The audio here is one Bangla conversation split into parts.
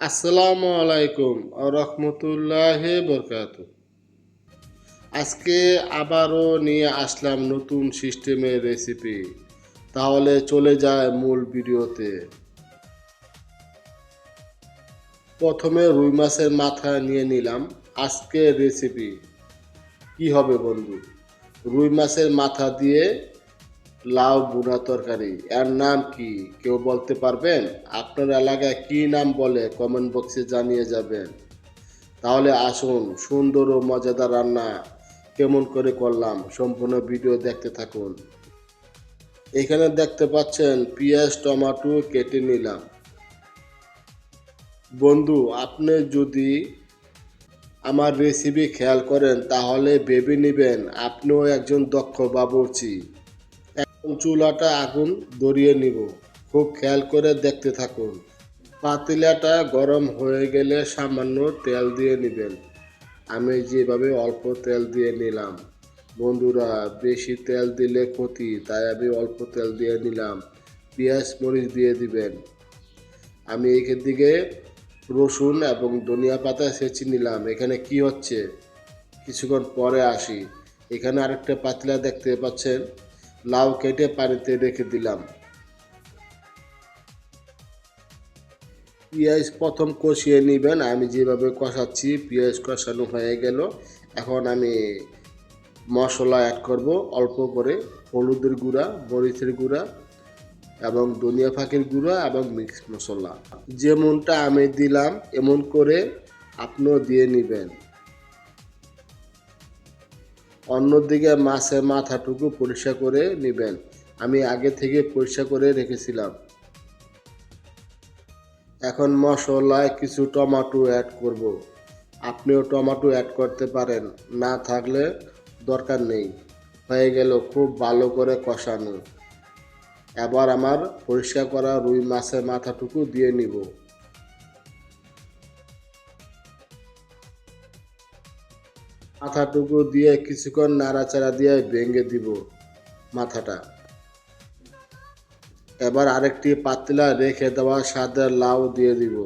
আসসালামু আলাইকুম রহমতুল্লাহ বরকাত। আজকে আবারও নিয়ে আসলাম নতুন সিস্টেমের রেসিপি। তাহলে চলে যায় মূল ভিডিওতে। প্রথমে রুই মাছের মাথা নিয়ে নিলাম আজকে রেসিপি। কি হবে বন্ধু? রুই মাছের মাথা দিয়ে লাউ বুনা তরকারি। এর নাম কি? কেউ বলতে পারবেন? আপনার এলাকায় কি নাম বলে কমেন্ট বক্সে জানিয়ে যাবেন। তাহলে আসুন, সুন্দর ও মজাদার রান্না কেমন করে করলাম সম্পূর্ণ ভিডিও দেখতে থাকুন। এখানে দেখতে পাচ্ছেন, পেঁয়াজ, টমেটো কেটে নিলাম। বন্ধু, আপনি যদি আমার রেসিপি খেয়াল করেন, তাহলে ভেবে নেবেন, আপনিও একজন দক্ষ বাবুর্চি। চুলাটা আগুন ধরিয়ে নিব। খুব খেয়াল করে দেখতে থাকুন। পাতিলাটা গরম হয়ে গেলে সামান্য তেল দিয়ে নেবেন। আমি যেভাবে অল্প তেল দিয়ে নিলাম। বন্ধুরা, বেশি তেল দিলে ক্ষতি, তাই আমি অল্প তেল দিয়ে নিলাম। পেঁয়াজ, মরিচ দিয়ে দিবেন। আমি এখান দিকে রসুন এবং ধনিয়া পাতা সেচে নিলাম। এখানে কি হচ্ছে? কিছুক্ষণ পরে আসি। এখানে আরেকটা পাতলা দেখতে পাচ্ছেন। লাউ কেটে পানিতে রেখে দিলাম। পেঁয়াজ প্রথম কষিয়ে নেবেন, আমি যেভাবে কষাচ্ছি পেঁয়াজ কষানো হয়ে গেল। এখন আমি মশলা অ্যাড করব, অল্প করে হলুদের গুঁড়া, মরিচের গুঁড়া এবং ধনিয়া ফাঁকির গুঁড়া এবং মিক্স মশলা। যেমনটা আমি দিলাম, এমন করে আপনিও দিয়ে নেবেন। অন্যদিকে মাছের মাথাটুকু পরিষ্কার করে নেবেন। আমি আগে থেকে পরিষ্কার করে রেখেছিলাম। এখন মশলায় কিছু টমেটো অ্যাড করব। আপনিও টমেটো অ্যাড করতে পারেন, না থাকলে দরকার নেই। হয়ে গেল খুব ভালো করে কষানো। এবার আমার পরিষ্কার করা রুই মাছের মাথাটুকু দিয়ে নিব। মাথাটুকু দিয়ে কিছুক্ষণ নাড়াচাড়া দিয়ে ভেঙে দিব মাথাটা। এবার আরেকটি পাতলা রেখে দেওয়া স্বাদের লাউ দিয়ে দিব।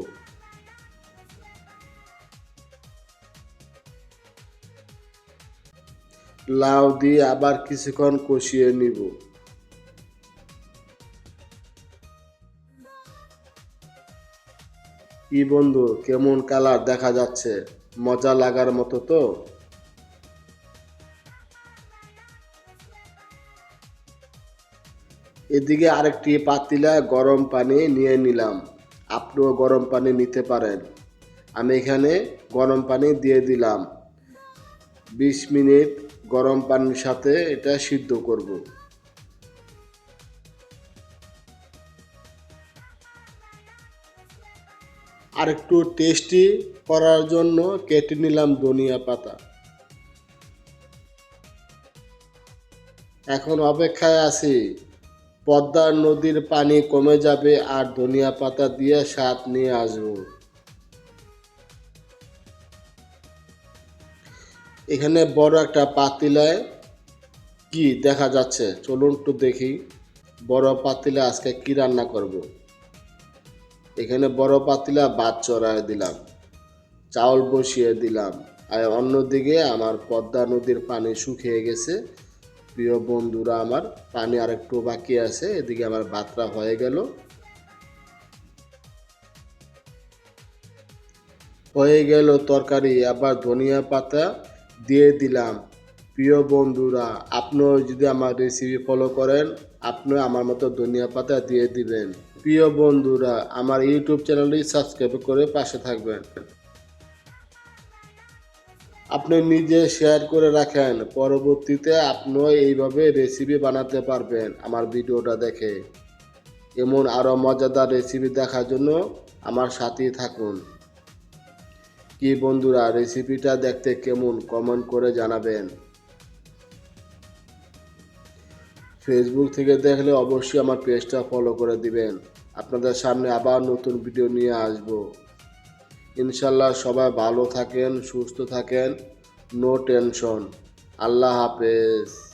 লাউ দিয়ে আবার কিছুক্ষণ কষিয়ে নিব। কি বন্ধু, কেমন কালার দেখা যাচ্ছে? মজা লাগার মতো তো? এদিকে আরেকটি পাতিলা গরম পানি নিয়ে নিলাম। আপনিও গরম পানি নিতে পারেন। আমি এখানে গরম পানি দিয়ে দিলাম। বিশ মিনিট গরম পানির সাথে এটা সিদ্ধ করব। আর একটু টেস্টি করার জন্য কেটে নিলাম ধনিয়া পাতা। এখন অপেক্ষায় আছি। পদ্মা নদীর পানি কমে যাবে আর ধনিয়া পাতা দিয়ে স্বাদ নিয়ে আসব। এখানে বড় একটা পাতিলায় কি দেখা যাচ্ছে? চলুন একটু দেখি। বড় পাতিলা আজকে কি রান্না করব। এখানে বড় পাতিলা ভাত চড়ায় দিলাম, চাউল বসিয়ে দিলাম। আর অন্যদিকে আমার পদ্মা নদীর পানি শুকিয়ে গেছে। প্রিয় বন্ধুরা, আমার পানি আরেকটু বাকি আছে, এদিকে আমার ভাতটা হয়ে গেল। হয়ে গেল তরকারি, আবার ধনিয়া পাতা দিয়ে দিলাম। প্রিয় বন্ধুরা আপনিও যদি আমার রেসিপি ফলো করেন আপনিও আমার মতো ধনিয়া পাতা দিয়ে দিবেন। প্রিয় বন্ধুরা, আমার ইউটিউব চ্যানেলটি সাবস্ক্রাইব করে পাশে থাকবেন। আপনি নিজে শেয়ার করে রাখেন। পরবর্তীতে আপনিও এইভাবে রেসিপি বানাতে পারবেন আমার ভিডিওটা দেখে। এমন আরও মজাদার রেসিপি দেখার জন্য আমার সাথেই থাকুন। কি বন্ধুরা রেসিপিটা দেখতে কেমন? কমেন্ট করে জানাবেন। ফেসবুক থেকে দেখলে অবশ্যই আমার পেজটা ফলো করে দিবেন। আপনাদের সামনে আবার নতুন ভিডিও নিয়ে আসব। ইনশাল্লাহ সবাই ভালো থাকেন সুস্থ থাকেন। নো টেনশন আল্লাহ হাফেজ।